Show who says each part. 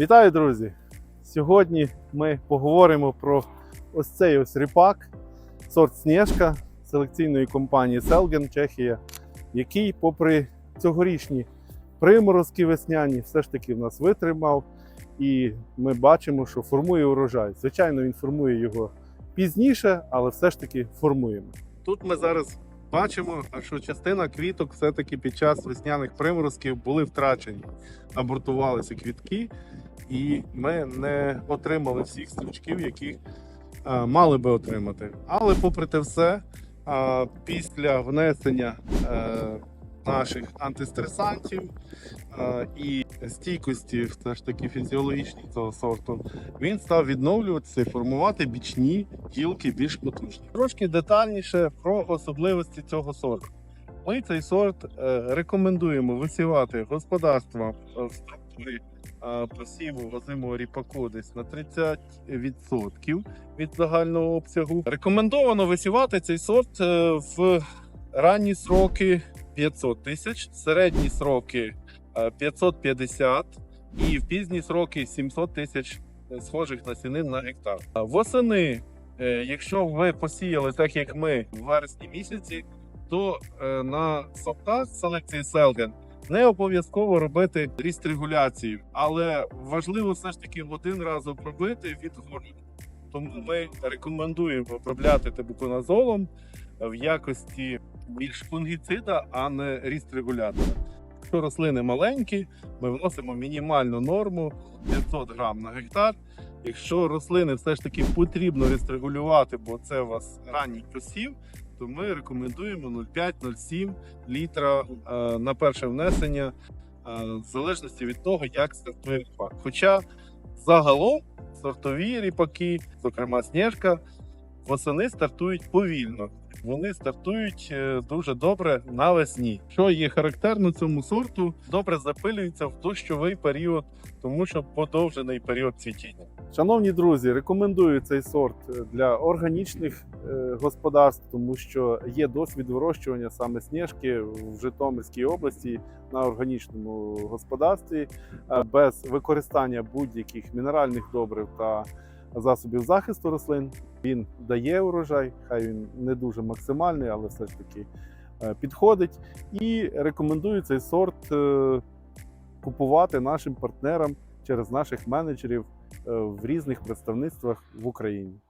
Speaker 1: Вітаю, друзі! Сьогодні ми поговоримо про ось цей ось ріпак, сорт Снежка селекційної компанії Selgen Чехія, який, попри цьогорічні приморозки весняні, все ж таки в нас витримав. І ми бачимо, що формує урожай. Звичайно, він формує його пізніше, але все ж таки формуємо. Тут ми зараз бачимо, що частина квіток все-таки під час весняних приморозків були втрачені, абортувалися квітки, і ми не отримали всіх стручків, які е, мали би отримати. Але попри те все, е, після внесення е, наших антистресантів і стійкості, все ж таки фізіологічні цього сорту, він став відновлюватися і формувати бічні гілки більш потужні. Трошки детальніше про особливості цього сорту. Ми цей сорт рекомендуємо висівати господарствам е, е, посіву озимого ріпаку десь на 30% від загального обсягу. Рекомендовано висівати цей сорт е, в ранні сроки 500 тисяч, середні сроки е, 550 і в пізні сроки 700 тисяч е, схожих насінин на гектар. Восени, е, якщо ви посіяли так, як ми в вересні місяці, то е, на сортах селекції Селген не обов'язково робити ріст регуляцію, але важливо все ж таки один раз обробити від городу. Тому ми рекомендуємо обробляти тебуконазолом в якості більш фунгіцида, а не ріст регулятора. Якщо рослини маленькі, ми вносимо мінімальну норму 500 грам на гектар. Якщо рослини все ж таки потрібно регулювати, бо це у вас ранній посів, то ми рекомендуємо 0,5-0,7 літра е, на перше внесення, е, в залежності від того, як стартує ріпак. Хоча загалом сортові ріпаки, зокрема Снежка, восени стартують повільно. Вони стартують е, дуже добре навесні. Що є характерно цьому сорту, добре запилюється в дощовий період, тому що подовжений період цвітіння. Шановні друзі, рекомендую цей сорт для органічних е, господарств, тому що є досвід вирощування саме сніжки в Житомирській області на органічному господарстві е, без використання будь-яких мінеральних добрив та засобів захисту рослин. Він дає урожай, хай він не дуже максимальний, але все ж таки е, підходить. І рекомендую цей сорт е, купувати нашим партнерам через наших менеджерів е, в різних представництвах в Україні.